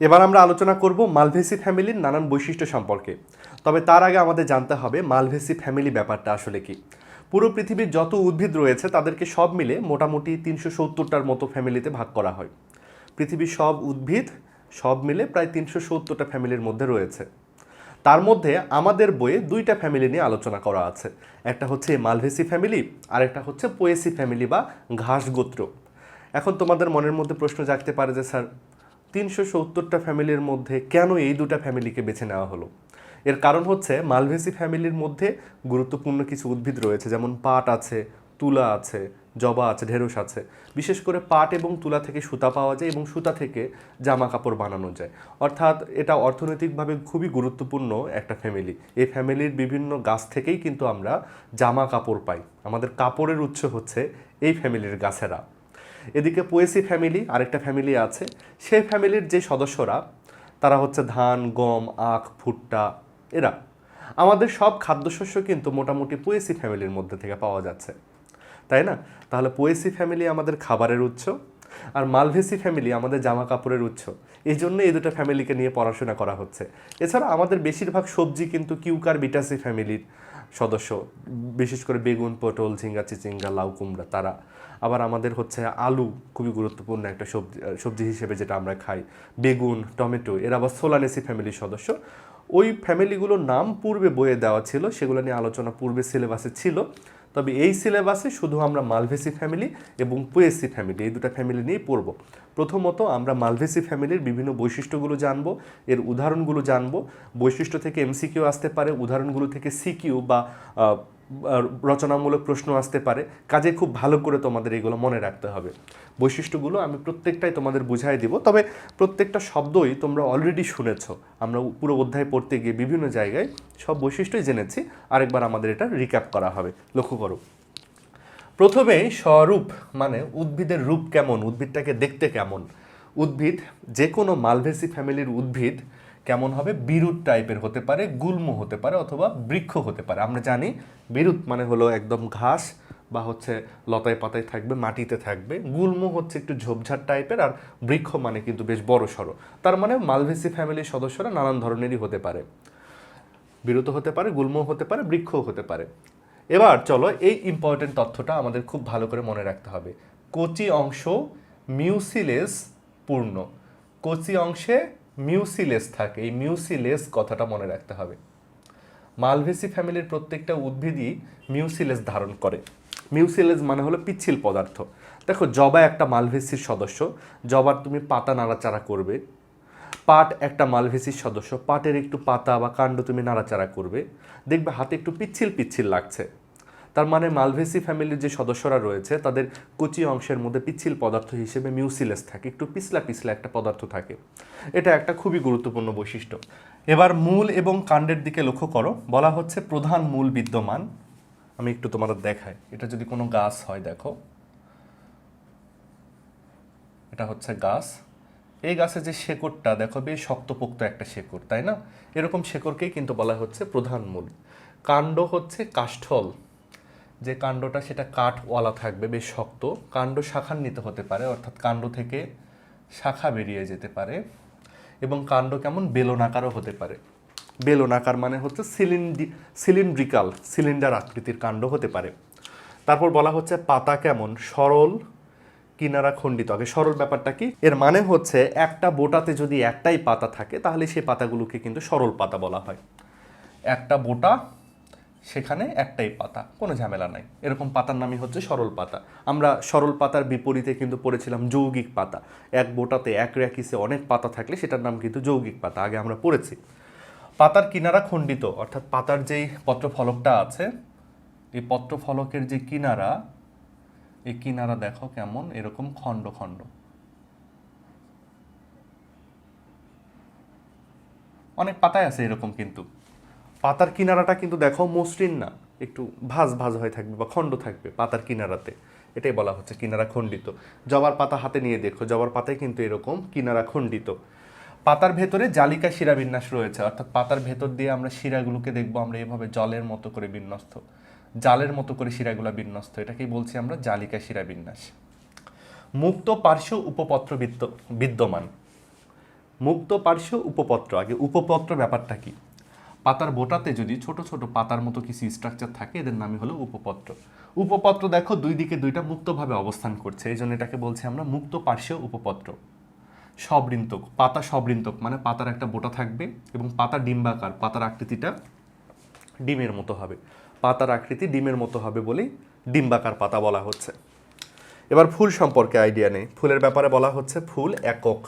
এবার আমরা আলোচনা করব মালভেসি ফ্যামিলির নানান বৈশিষ্ট্য সম্পর্কে। তবে তার আগে আমাদের জানতে হবে মালভেসি ফ্যামিলি ব্যাপারটা আসলে কি। পুরো পৃথিবীর যত উদ্ভিদ রয়েছে, তাদেরকে সব মিলে মোটামুটি তিনশো সত্তরটার মতো ফ্যামিলিতে ভাগ করা হয়। পৃথিবীর সব উদ্ভিদ সব মিলে প্রায় তিনশো সত্তরটা ফ্যামিলির মধ্যে রয়েছে। তার মধ্যে আমাদের বইয়ে দুইটা ফ্যামিলি নিয়ে আলোচনা করা আছে। একটা হচ্ছে মালভেসি ফ্যামিলি আর একটা হচ্ছে পোয়েসি ফ্যামিলি বা ঘাস গোত্র এখন তোমাদের মনের মধ্যে প্রশ্ন জাগতে পারে যে, স্যার তিনশো সত্তরটা ফ্যামিলির মধ্যে কেন এই দুটা ফ্যামিলিকে বেছে নেওয়া হলো? এর কারণ হচ্ছে মালভেসি ফ্যামিলির মধ্যে গুরুত্বপূর্ণ কিছু উদ্ভিদ রয়েছে, যেমন পাট আছে, তুলা আছে, জবা আছে, ঢেঁড়স আছে। বিশেষ করে পাট এবং তুলা থেকে সুতা পাওয়া যায় এবং সুতা থেকে জামা কাপড় বানানো যায়। অর্থাৎ এটা অর্থনৈতিকভাবে খুবই গুরুত্বপূর্ণ একটা ফ্যামিলি। এই ফ্যামিলির বিভিন্ন গাছ থেকেই কিন্তু আমরা জামা কাপড় পাই। আমাদের কাপড়ের উৎস হচ্ছে এই ফ্যামিলির গাছেরা। এদিকে পোয়েসি ফ্যামিলি, আরেকটা ফ্যামিলি আছে। সেই ফ্যামিলির যে সদস্যরা, তারা হচ্ছে ধান, গম, আখ, ভুট্টা, এরা। আমাদের সব খাদ্যশস্য কিন্তু মোটামুটি পোয়েসি ফ্যামিলির মধ্যে থেকে পাওয়া যাচ্ছে। তাই না? তাহলে পোয়েসি ফ্যামিলি আমাদের খাবারের উৎস, আর মালভেসি ফ্যামিলি আমাদের জামা কাপড়ের উৎস। এই জন্য এই দুটো ফ্যামিলিকে নিয়ে পড়াশোনা করা হচ্ছে। এছাড়া আমাদের বেশিরভাগ সবজি কিন্তু কিউকার বিটাসি ফ্যামিলির সদস্য, বিশেষ করে বেগুন, পটল, ঝিঙ্গা, চিচিঙ্গা, লাউ, কুমড়া, তারা। আবার আমাদের হচ্ছে আলু খুবই গুরুত্বপূর্ণ একটা সবজি সবজি হিসেবে যেটা আমরা খাই। বেগুন, টমেটো, এরা আবার সোলানেসি ফ্যামিলির সদস্য। ওই ফ্যামিলিগুলোর নাম পূর্বে বইয়ে দেওয়া ছিল, সেগুলো নিয়ে আলোচনা পূর্বে সিলেবাসে ছিল। তবে এই সিলেবাসে শুধু আমরা মালভেসি ফ্যামিলি এবং পুয়েসি ফ্যামিলি এই দুটো ফ্যামিলি নিয়েই পড়ব। প্রথমত আমরা মালভেসি ফ্যামিলির বিভিন্ন বৈশিষ্ট্যগুলো জানব, এর উদাহরণগুলো জানব। বৈশিষ্ট্য থেকে এমসিকিউ আসতে পারে, উদাহরণগুলো থেকে সিকিউ বা রচনামূলক প্রশ্ন আসতে পারে। কাজে খুব ভালো করে তোমাদের এগুলো মনে রাখতে হবে। বৈশিষ্ট্যগুলো আমি প্রত্যেকটাই তোমাদের বুঝাই দিব। তবে প্রত্যেকটা শব্দই তোমরা অলরেডি শুনেছ। আমরা পুরো অধ্যায় পড়তে গিয়ে বিভিন্ন জায়গায় সব বৈশিষ্ট্যই জেনেছি। আরেকবার আমাদের এটা রিক্যাপ করা হবে। লক্ষ্য করো। প্রথমে স্বরূপ মানে উদ্ভিদের রূপ কেমন? উদ্ভিদটাকে দেখতে কেমন? উদ্ভিদ যে কোনো মালভেসি ফ্যামিলির উদ্ভিদ কেমন হবে? বিরুৎ টাইপের হতে পারে, গুল্ম হতে পারে অথবা বৃক্ষ হতে পারে। আমরা জানি বিরুৎ মানে হলো একদম ঘাস বা হচ্ছে লতায় পাতায় থাকবে, মাটিতে থাকবে। গুল্ম হচ্ছে একটু ঝোপঝাড় টাইপের আর বৃক্ষ মানে কিন্তু বেশ বড় সড়ো। তার মানে মালভেসি ফ্যামিলির সদস্যরা নানান ধরনেরই হতে পারে। বিরত হতে পারে, গুল্ম হতে পারে বৃক্ষও হতে পারে। এবার চলো এই ইম্পর্টেন্ট তথ্যটা আমাদের খুব ভালো করে মনে রাখতে হবে। কচি অংশ মিউসিলেস পূর্ণ। কচি অংশে মিউসিলেস থাকে, এই মিউসিলেস কথাটা মনে রাখতে হবে। মালভেসি ফ্যামিলির প্রত্যেকটা উদ্ভিদই মিউসিলেস ধারণ করে। মিউসিলেস মানে হলো পিচ্ছিল পদার্থ। দেখো, জবা একটা মালভেসির সদস্য, জবার তুমি পাতা নাড়াচাড়া করবে। পাট একটা মালভেসির সদস্য, পাটের একটু পাতা বা কাণ্ড তুমি নাড়াচাড়া করবে। দেখবে হাতে একটু পিচ্ছিল পিচ্ছিল লাগছে। তার মানে মালভেসি ফ্যামিলির যে সদস্যরা রয়েছে, তাদের কুচি অংশের মধ্যে পিচ্ছিল পদার্থ হিসেবে মিউসিলেস থাকে। একটু পিছলা পিছলা একটা পদার্থ থাকে। এটা একটা খুবই গুরুত্বপূর্ণ বৈশিষ্ট্য। এবার মূল এবং কাণ্ডের দিকে লক্ষ্য করো। বলা হচ্ছে প্রধান মূল বিদ্যমান। আমি একটু তোমাদের দেখাই। এটা যদি কোনো গাছ হয়, দেখো। এটা হচ্ছে গাছ। এই গাছের যে শেকড়টা, দেখো, বেশ শক্তপোক্ত একটা শেকড়, তাই না? এরকম শেকড়কেই কিন্তু বলা হচ্ছে প্রধান মূল। কাণ্ড হচ্ছে কাষ্ঠল। যে কাণ্ডটা সেটা কাঠওয়ালা থাকবে, বেশ শক্ত। কাণ্ড শাখান্বিত হতে পারে, অর্থাৎ কাণ্ড থেকে শাখা বেরিয়ে যেতে পারে এবং কাণ্ড কেমন? বেলনাকারও হতে পারে। বেলনাকার মানে হচ্ছে সিলিন্ডি, সিলিন্ড্রিকাল, সিলিন্ডার আকৃতির কাণ্ড হতে পারে। তারপর বলা হচ্ছে পাতা কেমন? সরল, কিনারা খণ্ডিত। আগে সরল ব্যাপারটা কি? এর মানে হচ্ছে একটা বোটাতে যদি একটাই পাতা থাকে, তাহলে সেই পাতাগুলোকে কিন্তু সরল পাতা বলা হয়। একটা বোটা সেখানে একটাই পাতা, কোনো ঝামেলা নাই। এরকম পাতার নামই হচ্ছে সরল পাতা। আমরা সরল পাতার বিপরীতে কিন্তু পড়েছিলাম যৌগিক পাতা। এক বোটাতে এক র্যাকিসে অনেক পাতা থাকলে সেটার নাম কিন্তু যৌগিক পাতা, আগে আমরা পড়েছি। পাতার কিনারা খণ্ডিত, অর্থাৎ পাতার যেই পত্রফলকটা আছে, এই পত্রফলকের যে কিনারা, এই কিনারা দেখো কেমন, এরকম খণ্ড খণ্ড। অনেক পাতায় আছে এরকম কিন্তু। পাতার কিনারাটা কিন্তু দেখো মসৃণ না, একটু ভাঁজ ভাঁজ হয়ে থাকবে বা খণ্ড থাকবে পাতার কিনারাতে। এটাই বলা হচ্ছে কিনারা খণ্ডিত। জবার পাতা হাতে নিয়ে দেখো, জবার পাতায় কিন্তু এরকম কিনারা খণ্ডিত। পাতার ভেতরে জালিকা শিরা বিন্যাস রয়েছে, অর্থাৎ পাতার ভেতর দিয়ে আমরা শিরাগুলোকে দেখব, আমরা এভাবে জলের মতো করে বিন্যস্ত, জালের মতো করে শিরাগুলো বিন্যস্ত, এটাকেই বলছি আমরা জালিকা শিরা বিন্যাস। মুক্ত পার্শ্ব উপপত্র বিদ্য- বিদ্যমান। মুক্ত পার্শ্ব উপপত্র, আগে উপপত্র ব্যাপারটা কি? পাতার বোটাতে যদি ছোট ছোট পাতার মতো কিছু স্ট্রাকচার থাকে, এদের নামই হলো উপপত্র। উপপত্র দেখো, দুই দিকে দুইটা মুক্তভাবে অবস্থান করছে, এই জন্য এটাকে বলছি আমরা মুক্ত পার্শ্ব উপপত্র। সবৃন্তক, পাতা সবৃন্তক মানে পাতার একটা বোটা থাকবে এবং পাতা ডিম্বাকার, পাতার আকৃতিটা ডিমের মতো হবে। পাতার আকৃতি ডিমের মতো হবে বলেই ডিম্বাকার পাতা বলা হচ্ছে। এবার ফুল সম্পর্কে আইডিয়া নেই। ফুলের ব্যাপারে বলা হচ্ছে ফুল একক।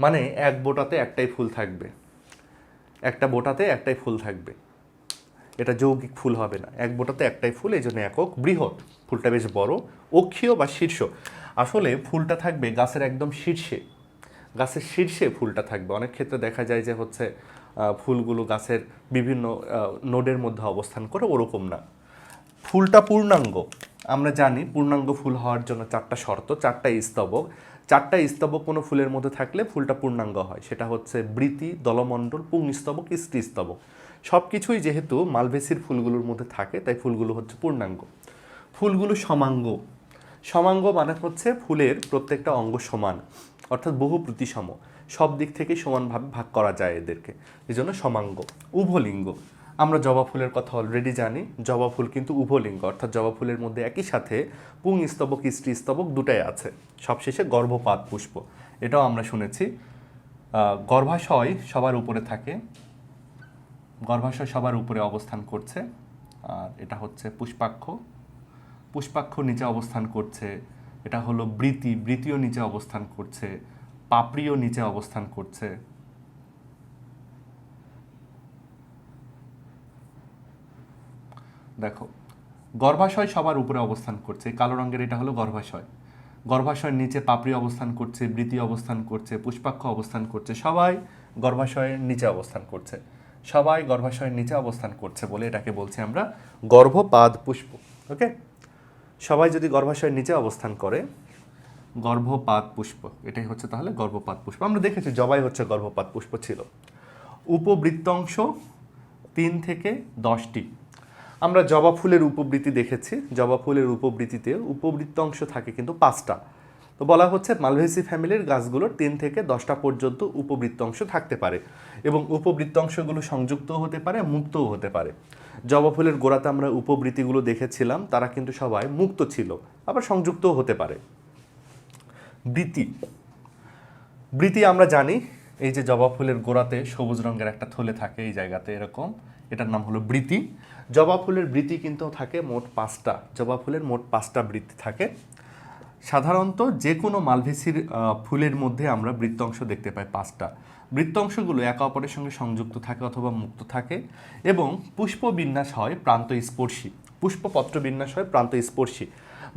মানে এক বোটাতে একটাই ফুল থাকবে। একটা বোটাতে একটাই ফুল থাকবে। এটা যৌগিক ফুল হবে না। এক বোটাতে একটাই ফুল, এই জন্য একক বৃহৎ। ফুলটা বেশ বড়, অক্ষীয় বা শীর্ষ। আসলে ফুলটা থাকবে গাছের একদম শীর্ষে। গাছের শীর্ষে ফুলটা থাকবে। অনেক ক্ষেত্রে দেখা যায় যে হচ্ছে ফুলগুলো গাছের বিভিন্ন নোডের মধ্যে অবস্থান করে, ওরকম না। ফুলটা পূর্ণাঙ্গ। আমরা জানি পূর্ণাঙ্গ ফুল হওয়ার জন্য চারটা শর্ত, চারটা স্তবক। চারটা স্তবক কোনো ফুলের মধ্যে থাকলে ফুলটা পূর্ণাঙ্গ হয়। সেটা হচ্ছে বৃতি দলমণ্ডল পুংস্তবক স্ত্রীস্তবক। সব কিছুই যেহেতু মালভেসির ফুলগুলোর মধ্যে থাকে, তাই ফুলগুলো হচ্ছে পূর্ণাঙ্গ। ফুলগুলো সমাঙ্গ। সমাঙ্গ মানে হচ্ছে ফুলের প্রত্যেকটা অঙ্গ সমান, অর্থাৎ বহু প্রতিসম। সব দিক থেকে সমানভাবে ভাগ করা যায় এদেরকে। এই জন্য সমাঙ্গ। উভলিঙ্গ। আমরা জবা ফুলের কথা অলরেডি জানি। জবা ফুল কিন্তু উভলিঙ্গ, অর্থাৎ জবা ফুলের মধ্যে একই সাথে পুং স্তবক, স্ত্রী স্তবক দুটাই আছে। সবশেষে গর্ভপাত পুষ্প। এটাও আমরা শুনেছি। গর্ভাশয় সবার উপরে থাকে। গর্ভাশয় সবার উপরে অবস্থান করছে। আর এটা হচ্ছে পুষ্পাক্ষ। পুষ্পাক্ষ নিচে অবস্থান করছে। এটা হলো বৃতি। বৃতিও নিচে অবস্থান করছে। পাপড়িও নিচে অবস্থান করছে। দেখো, গর্ভাশয় সবার উপরে অবস্থান করছে। কালো রঙের এটা হলো গর্ভাশয়। গর্ভাশয়ের নিচে পাপড়ি অবস্থান করছে, বৃতি অবস্থান করছে, পুষ্পাক্ষ অবস্থান করছে, সবাই গর্ভাশয়ের নিচে অবস্থান করছে। সবাই গর্ভাশয়ের নিচে অবস্থান করছে বলে এটাকে বলছি আমরা গর্ভপাদ পুষ্প, ওকে? সবাই যদি গর্ভাশয়ের নিচে অবস্থান করে গর্ভপাত পুষ্প, এটাই হচ্ছে তাহলে গর্ভপাত পুষ্প। আমরা দেখেছি জবাই হচ্ছে গর্ভপাত পুষ্প ছিল। উপবৃত্তাংশ তিন থেকে দশটি আমরা জবা ফুলের উপবৃত্তি দেখেছি। জবা ফুলের উপবৃত্তিতে উপবৃত্তাংশ থাকে কিন্তু পাঁচটা। তো বলা হচ্ছে মালভেসি ফ্যামিলির গাছগুলোর তিন থেকে দশটা পর্যন্ত উপবৃত্তাংশ থাকতে পারে এবং উপবৃত্তাংশগুলো সংযুক্ত হতে পারে, মুক্তও হতে পারে। জবা ফুলের গোড়াতে আমরা উপবৃত্তিগুলো দেখেছিলাম, তারা কিন্তু সবাই মুক্ত ছিল, আবার সংযুক্তও হতে পারে। বৃত্তি। বৃতি আমরা জানি, এই যে জবা ফুলের গোড়াতে সবুজ রঙের একটা থলে থাকে এই জায়গাতে এরকম, এটার নাম হলো বৃতি জবা ফুলের বৃতি কিন্তু থাকে মোট পাঁচটা, জবা ফুলের মোট পাঁচটা বৃত্তি থাকে। সাধারণত যে কোনো মালভেসির ফুলের মধ্যে আমরা বৃত্তাংশ দেখতে পাই পাঁচটা। বৃত্তাংশগুলো একে অপরের সঙ্গে সংযুক্ত থাকে অথবা মুক্ত থাকে এবং পুষ্প বিন্যাস হয় প্রান্ত স্পর্শী পুষ্পপত্র বিন্যাস হয় প্রান্ত স্পর্শী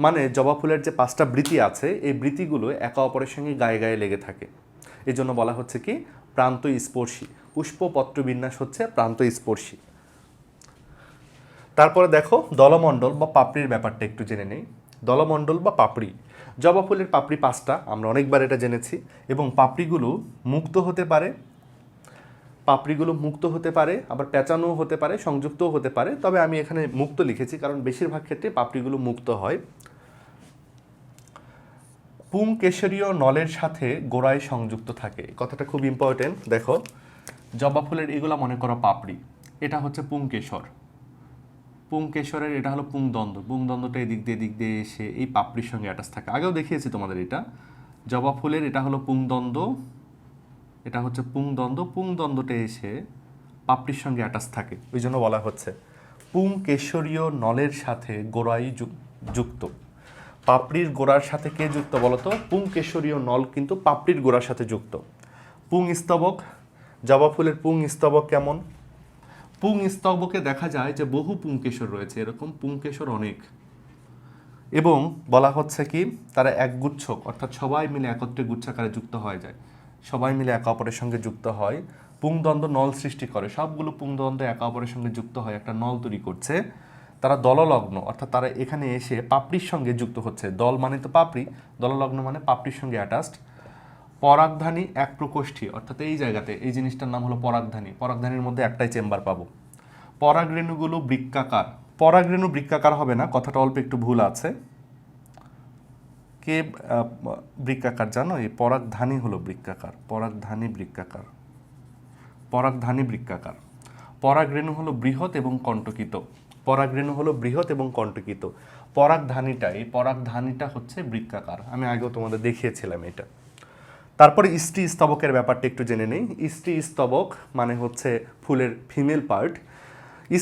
মানে জবা ফুলের যে পাঁচটা বৃতি আছে, এই বৃতিগুলো একে অপরের সঙ্গে গায়ে গায়ে লেগে থাকে। এই জন্য বলা হচ্ছে কি? প্রান্ত স্পর্শী পুষ্পপত্র বিন্যাস হচ্ছে প্রান্ত স্পর্শী তারপরে দেখো দলমণ্ডল বা পাপড়ির ব্যাপারটা একটু জেনে নেই। দলমণ্ডল বা পাপড়ি। জবা ফুলের পাপড়ি পাঁচটা, আমরা অনেকবার এটা জেনেছি। এবং পাপড়িগুলো মুক্ত হতে পারে। পাপড়িগুলো মুক্ত হতে পারে, আবার পেঁচানোও হতে পারে, সংযুক্তও হতে পারে। তবে আমি এখানে মুক্ত লিখেছি, কারণ বেশিরভাগ ক্ষেত্রে পাপড়িগুলো মুক্ত হয়। পুং, কেশরীয়, নলের সাথে গোড়ায় সংযুক্ত থাকে। কথাটা খুব ইম্পর্টেন্ট দেখো। জবা ফুলের এগুলা মনে করো পাপড়ি। এটা হচ্ছে পুংকেশর পুংকেশরের এটা হলো পুংদ্বন্দ্ব। পুংদ্বন্দ্বটা এদিক দিয়ে এদিক দিয়ে এসে এই পাপড়ির সঙ্গে অ্যাটাচ থাকে। আগেও দেখিয়েছি তোমাদের এটা। জবা ফুলের, এটা হলো পুংদ্বন্দ্ব। এটা হচ্ছে পুংদ্বন্দ্ব। পুংদ্বন্দ্বটা এসে পাপড়ির সঙ্গে অ্যাটাচ থাকে। ওই জন্য বলা হচ্ছে। পুংকেশরীয় নলের সাথে গোড়াই যুক্ত। পাপড়ির গোড়ার সাথে কে যুক্ত বলতো? পুংকেশরীয় নল কিন্তু পাপড়ির গোড়ার সাথে যুক্ত। পুং স্তবক জবা ফুলের পুং স্তবক কেমন? পুং স্তবকে দেখা যায় যে বহু পুংকেশর রয়েছে, এরকম পুংকেশর অনেক। এবং বলা হচ্ছে কি, তারা একগুচ্ছ, অর্থাৎ সবাই মিলে একত্রে গুচ্ছাকারে যুক্ত হয়ে যায়। সবাই মিলে একে অপরের সঙ্গে যুক্ত হয়। পুংদ্বন্দ্ব নল সৃষ্টি করে। সবগুলো পুংদ্বন্দ্ব একে অপরের সঙ্গে যুক্ত হয় একটা নল তৈরি করছে। তারা দললগ্ন, অর্থাৎ তারা এখানে এসে পাপড়ির সঙ্গে যুক্ত হচ্ছে। দল মানে তো পাপড়ি, দললগ্ন মানে পাপড়ির সঙ্গে অ্যাটাচড পরাগধানী এক প্রকোষ্ঠী, অর্থাৎ এই জায়গাতে, এই জিনিসটার নাম হলো পরাগধানী। পরাগধানীর মধ্যে একটাই চেম্বার পাবো। পরাগরেণুগুলো বৃক্কাকার। পরাগরেণু বৃক্কাকার হবে না, কথাটা অল্প একটু ভুল আছে। কে বৃক্কাকার জানো? এই পরাগধানী হলো বৃক্কাকার। পরাগধানী বৃক্কাকার। পরাগধানী বৃক্কাকার। পরাগরেণু হলো বৃহৎ এবং কণ্টকিত। পরাগরেণু হলো বৃহৎ এবং কণ্টকিত। পরাগধানীটা এই পরাগধানীটা হচ্ছে বৃক্কাকার। আমি আগেও তোমাদের দেখিয়েছিলাম এটা। তারপরে স্ত্রী স্তবকের ব্যাপারটা একটু জেনে নেই। স্ত্রী স্তবক মানে হচ্ছে ফুলের ফিমেল পার্ট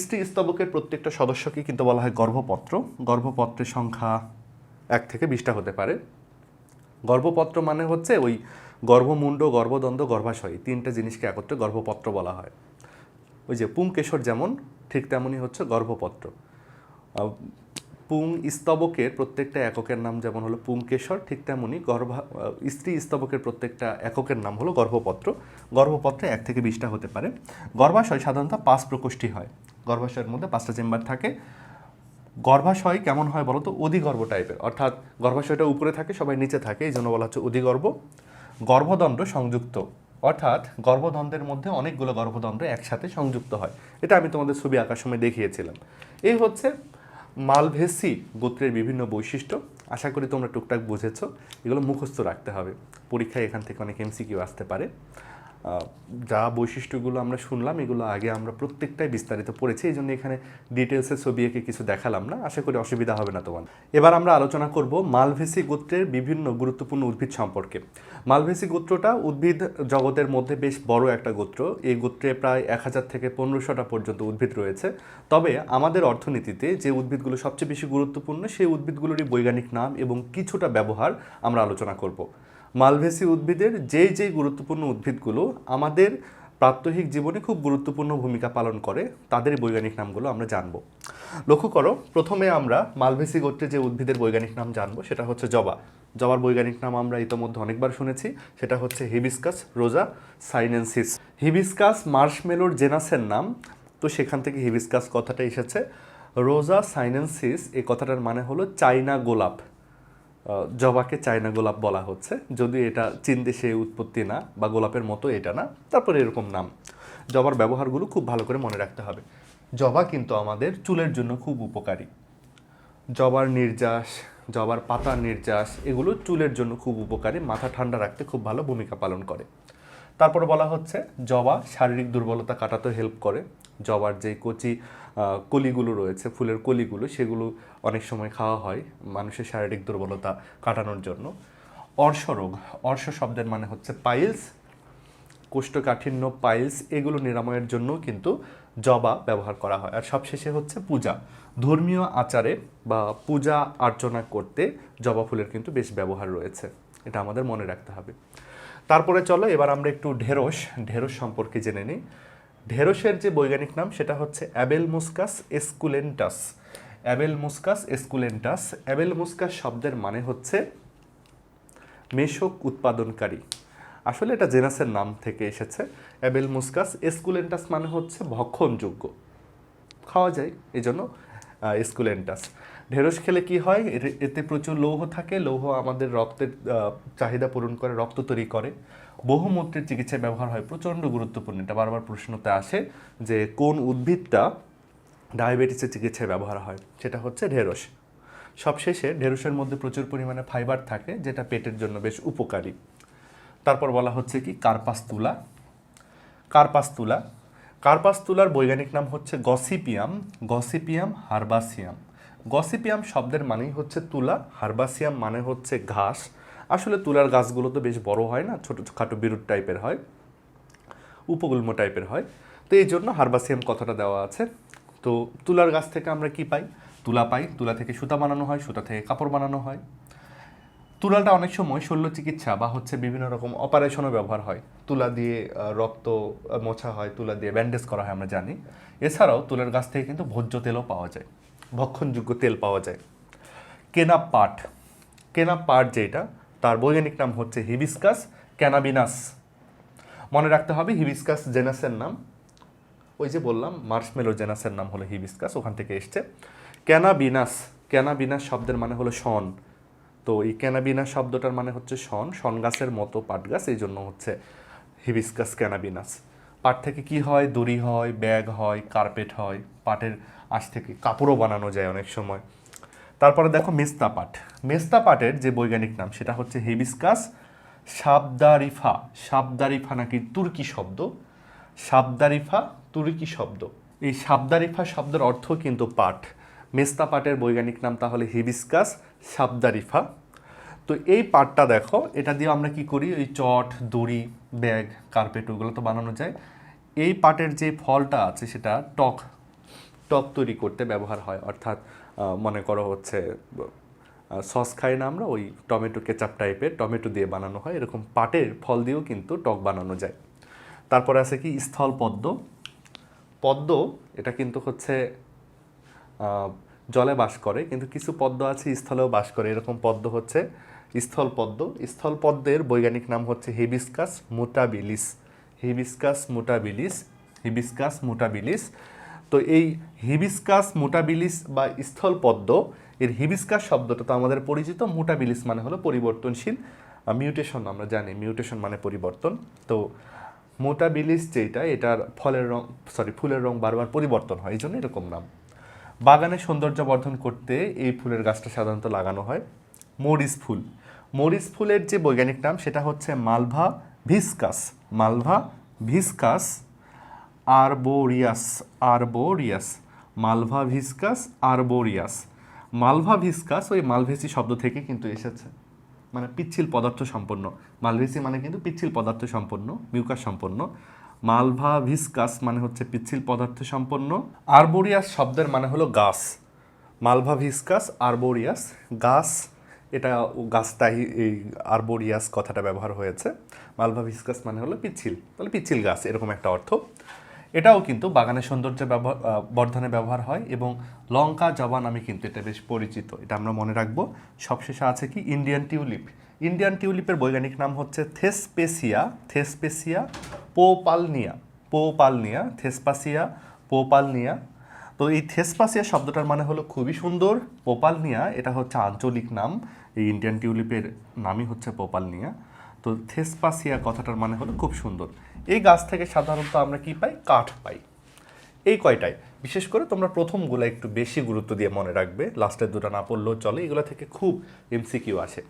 স্ত্রী স্তবকের প্রত্যেকটা সদস্যকে কিন্তু বলা হয় গর্ভপত্র। গর্ভপত্রের সংখ্যা এক থেকে বিশটা হতে পারে। গর্ভপত্র মানে হচ্ছে ওই গর্ভমুণ্ড গর্ভদণ্ড গর্ভাশয় তিনটা জিনিসকে একত্রে গর্ভপত্র বলা হয়। ওই যে পুংকেশর যেমন, ঠিক তেমনই হচ্ছে গর্ভপত্র। পুং স্তবকের প্রত্যেকটা এককের নাম যেমন হলো পুংকেশর ঠিক তেমনই গর্ভা স্ত্রী স্তবকের প্রত্যেকটা এককের নাম হলো গর্ভপত্র। গর্ভপত্রে এক থেকে বিশটা হতে পারে। গর্ভাশয় সাধারণত পাঁচ প্রকোষ্ঠী হয়। গর্ভাশয়ের মধ্যে পাঁচটা চেম্বার থাকে। গর্ভাশয় কেমন হয় বলো তো? অধিগর্ভ টাইপের অর্থাৎ গর্ভাশয়টা উপরে থাকে, সবাই নিচে থাকে, এই জন্য বলা হচ্ছে অধিগর্ভ। গর্ভদণ্ড সংযুক্ত। অর্থাৎ গর্ভদণ্ডের মধ্যে অনেকগুলো গর্ভদণ্ড একসাথে সংযুক্ত হয়। এটা আমি তোমাদের ছবি আঁকার সময় দেখিয়েছিলাম। এই হচ্ছে মালভেসি গোত্রের বিভিন্ন বৈশিষ্ট্য। আশা করি তোমরা টুকটাক বুঝেছ। এগুলো মুখস্থ রাখতে হবে। পরীক্ষায় এখান থেকে অনেক এমসি এমসিকিউ আসতে পারে। যা বৈশিষ্ট্যগুলো আমরা শুনলাম, এগুলো আগে আমরা প্রত্যেকটাই বিস্তারিত পড়েছি, এই জন্য এখানে ডিটেলসে ছবি এঁকে কিছু দেখালাম না। আশা করি অসুবিধা হবে না তোমার এবার আমরা আলোচনা করব মালভেসি গোত্রের বিভিন্ন গুরুত্বপূর্ণ উদ্ভিদ সম্পর্কে। মালভেসি গোত্রটা উদ্ভিদ জগতের মধ্যে বেশ বড় একটা গোত্র। এই গোত্রে প্রায় এক হাজার থেকে পনেরোশোটা পর্যন্ত উদ্ভিদ রয়েছে। তবে আমাদের অর্থনীতিতে যে উদ্ভিদগুলো সবচেয়ে বেশি গুরুত্বপূর্ণ, সেই উদ্ভিদগুলোরই বৈজ্ঞানিক নাম এবং কিছুটা ব্যবহার আমরা আলোচনা করব। মালভেসি উদ্ভিদের যেই যেই গুরুত্বপূর্ণ উদ্ভিদগুলো আমাদের প্রাত্যহিক জীবনে খুব গুরুত্বপূর্ণ ভূমিকা পালন করে, তাদের বৈজ্ঞানিক নামগুলো আমরা জানব। লক্ষ্য করো, প্রথমে আমরা মালভেসি গোত্রে যে উদ্ভিদের বৈজ্ঞানিক নাম জানব সেটা হচ্ছে জবা। জবার বৈজ্ঞানিক নাম আমরা ইতোমধ্যে অনেকবার শুনেছি, সেটা হচ্ছে হিবিস্কাস রোজা সাইনেন্সিস। হিবিস্কাস মার্শমেলোর জেনাসের নাম, তো সেখান থেকে হিবিস্কাস কথাটা এসেছে। রোজা সাইনেন্সিস, এই কথাটার মানে হলো চাইনা গোলাপ। জবাকে চায়না গোলাপ বলা হচ্ছে। যদি এটা চীন দেশে উৎপত্তি না, বা গোলাপের মতো এটা না, তারপরে এরকম নাম। জবার ব্যবহারগুলো খুব ভালো করে মনে রাখতে হবে। জবা কিন্তু আমাদের চুলের জন্য খুব উপকারী। জবার নির্যাস, জবার পাতার নির্যাস, এগুলো চুলের জন্য খুব উপকারী, মাথা ঠান্ডা রাখতে খুব ভালো ভূমিকা পালন করে। তারপরে বলা হচ্ছে, জবা শারীরিক দুর্বলতা কাটাতে হেল্প করে। জবার যে কচি কলিগুলো রয়েছে, ফুলের কলিগুলো, সেগুলো অনেক সময় খাওয়া হয় মানুষের শারীরিক দুর্বলতা কাটানোর জন্য। অর্শরোগ, অর্শ শব্দের মানে হচ্ছে পাইলস কোষ্ঠকাঠিন্য পাইলস এগুলো নিরাময়ের জন্য কিন্তু জবা ব্যবহার করা হয়। আর সবশেষে হচ্ছে পূজা। ধর্মীয় আচারে বা পূজা অর্চনা করতে জবা ফুলের কিন্তু বেশ ব্যবহার রয়েছে। এটা আমাদের মনে রাখতে হবে। তারপরে চলো, এবার আমরা একটু ঢেঁড়স ঢেঁড়স সম্পর্কে জেনে নিই। ঢেঁড়সের যে বৈজ্ঞানিক নাম, সেটা হচ্ছে Abelmoschus esculentus. Abelmoschus esculentus Abelmoschus শব্দের মানে হচ্ছে মেশক উৎপাদনকারী। আসলে এটা জেনাসের নাম থেকে এসেছে। অ্যাবেল মুসকাস এসকুলেন্টাস মানে হচ্ছে ভক্ষণযোগ্য। খাওয়া যায় এই জন্য এসকুলেন্টাস ঢেঁড়স খেলে কি হয়? এতে প্রচুর লৌহ থাকে। লৌহ আমাদের রক্তের চাহিদা পূরণ করে, রক্ত তৈরি করে। বহুমূত্রের চিকিৎসায় ব্যবহার হয়। প্রচণ্ড গুরুত্বপূর্ণ। এটা বারবার প্রশ্নতে আসে যে কোন উদ্ভিদটা ডায়াবেটিসের চিকিৎসায় ব্যবহার হয়? সেটা হচ্ছে ঢেঁড়স। সবশেষে ঢেঁড়সের মধ্যে প্রচুর পরিমাণে ফাইবার থাকে, যেটা পেটের জন্য বেশ উপকারী। তারপর বলা হচ্ছে কি? কার্পাস তুলা। কার্পাস তুলা কার্পাস তুলার বৈজ্ঞানিক নাম হচ্ছে গসিপিয়াম গসিপিয়াম হারবাসিয়াম। গসিপিয়াম শব্দের মানেই হচ্ছে তুলা, হারবাসিয়াম মানে হচ্ছে ঘাস। আসলে তুলার গাছগুলো তো বেশ বড় হয় না, ছোটো খাটো বিরুট টাইপের হয়, উপগুল্ম টাইপের হয়। তো এই জন্য হারবাসিয়াম কথাটা দেওয়া আছে। তো তুলার গাছ থেকে আমরা কি পাই? তুলা পাই। তুলা থেকে সুতা বানানো হয়, সুতা থেকে কাপড় বানানো হয়। তুলাটা অনেক সময় শল্য চিকিৎসা বা হচ্ছে বিভিন্ন রকম অপারেশনও ব্যবহার হয়। তুলা দিয়ে রক্ত মোছা হয়, তুলা দিয়ে ব্যান্ডেজ করা হয়, আমরা জানি। এছাড়াও তুলার গাছ থেকে কিন্তু ভোজ্য তেলও পাওয়া যায়, ভক্ষণযোগ্য তেল পাওয়া যায়। কেনা পাট কেনা পাট যেটা, তার বৈজ্ঞানিক নাম হচ্ছে হিবিস্কাস ক্যানাবিনাস। মনে রাখতে হবে হিবিস্কাস জেনাসের নাম, ওই যে বললাম, মার্শমেলো জেনাসের নাম হলো হিবিস্কাস, ওখান থেকে এসছে। ক্যানাবিনাস ক্যানাবিনাস শব্দের মানে হলো শন। তো এই ক্যানাবিনা শব্দটার মানে হচ্ছে শন। শন গাছের মতো পাট গাছ, এই জন্য হচ্ছে হিবিস্কাস ক্যানাবিনাস। পাট থেকে কি হয়? দড়ি হয়, ব্যাগ হয়, কার্পেট হয়। পাটের আঁশ থেকে কাপড়ও বানানো যায় অনেক সময়। তারপরে দেখো মেস্তা পাট। মেস্তা পাটের যে বৈজ্ঞানিক নাম, সেটা হচ্ছে হেবিসকাস সাবদারিফা সাবদারিফা নাকি তুর্কি শব্দ। সাবদারিফা তুর্কি শব্দ। এই সাবদারিফা শব্দের অর্থ কিন্তু পাট। মেস্তা পাটের বৈজ্ঞানিক নাম তাহলে হিবিসকাস সাবদারিফা। তো এই পাটটা দেখো, এটা দিয়ে আমরা কি করি? ওই চট, দড়ি, ব্যাগ, কার্পেট, ওগুলো তো বানানো যায়। এই পাটের যে ফলটা আছে সেটা টক টক তৈরি করতে ব্যবহার হয়। অর্থাৎ মনে করো হচ্ছে সস খাই না আমরা, ওই টমেটো কেচাপ টাইপের টমেটো দিয়ে বানানো হয়। এরকম পাটের ফল দিয়েও কিন্তু টক বানানো যায়। তারপরে আছে কি? স্থল পদ্ম। পদ্ম, এটা কিন্তু হচ্ছে জলে বাস করে, কিন্তু কিছু পদ্ম আছে স্থলেও বাস করে। এরকম পদ্ম হচ্ছে স্থল পদ্ম। স্থল পদ্মের বৈজ্ঞানিক নাম হচ্ছে হেবিসকাস মোটাবিলিস। Hibiscus mutabilis hibiscus mutabilis. তো এই হিবিসকাস মোটাবিলিস বা স্থল পদ্ম, এর হিবিসকাস শব্দটা তো আমাদের পরিচিত, মোটাবিলিস মানে হলো পরিবর্তনশীল মিউটেশন আমরা জানি মিউটেশন মানে পরিবর্তন। তো মোটাবিলিস যেটা এটার ফলের রং সরি ফুলের রং বারবার পরিবর্তন হয়, এই জন্য এরকম নাম। বাগানে সৌন্দর্য বর্ধন করতে এই ফুলের গাছটা সাধারণত লাগানো হয়। মরিচ ফুল। মরিচ ফুলের যে বৈজ্ঞানিক নাম, সেটা হচ্ছে Malvaviscus. Malvaviscus arboreus arboreus. Malvaviscus arboreus. Malvaviscus, ওই মালভেসি শব্দ থেকে কিন্তু এসেছে। মানে পিচ্ছিল পদার্থ সম্পন্ন। মালভেসি মানে কিন্তু পিচ্ছিল পদার্থ সম্পন্ন, মিউকাস সম্পন্ন। মালভা ভিসকাস মানে হচ্ছে পিচ্ছিল পদার্থ সম্পন্ন। আরবোরিয়াস শব্দের মানে হলো গাছ। মালভা ভিসকাস, আরবোরিয়াস গাছ, এটা গাছটাই এই আরবোরিয়াস কথাটা ব্যবহার হয়েছে। মালভা ভিসকাস মানে হলো পিচ্ছিল, তাহলে পিচ্ছিল গাছ, এরকম একটা অর্থ। এটাও কিন্তু বাগানের সৌন্দর্য ব্যবহার বর্ধনে ব্যবহার হয় এবং লঙ্কা, জবা নামে কিন্তু এটা বেশ পরিচিত। এটা আমরা মনে রাখব। সবশেষে আছে কি? Indian tulip. ইন্ডিয়ান টিউলিপের বৈজ্ঞানিক নাম হচ্ছে থেসপেসিয়া থেসপেসিয়া পোপালনিয়া পোপালনিয়া, থেসপাসিয়া, পোপালনিয়া। তো এই থেসপাসিয়া শব্দটার মানে হলো খুবই সুন্দর। পোপালনিয়া, এটা হচ্ছে আঞ্চলিক নাম। এই ইন্ডিয়ান টিউলিপের নামই হচ্ছে পোপালনিয়া। তো থেসপাসিয়া কথাটার মানে হলো খুব সুন্দর। এই গাছ থেকে সাধারণত আমরা কি পাই? কাঠ পাই। এই কয়টাই। বিশেষ করে তোমরা প্রথমগুলো একটু বেশি গুরুত্ব দিয়ে মনে রাখবে। লাস্টের দুটো না পড়লেও চলে। এগুলো থেকে খুব এমসিকিউ আসে।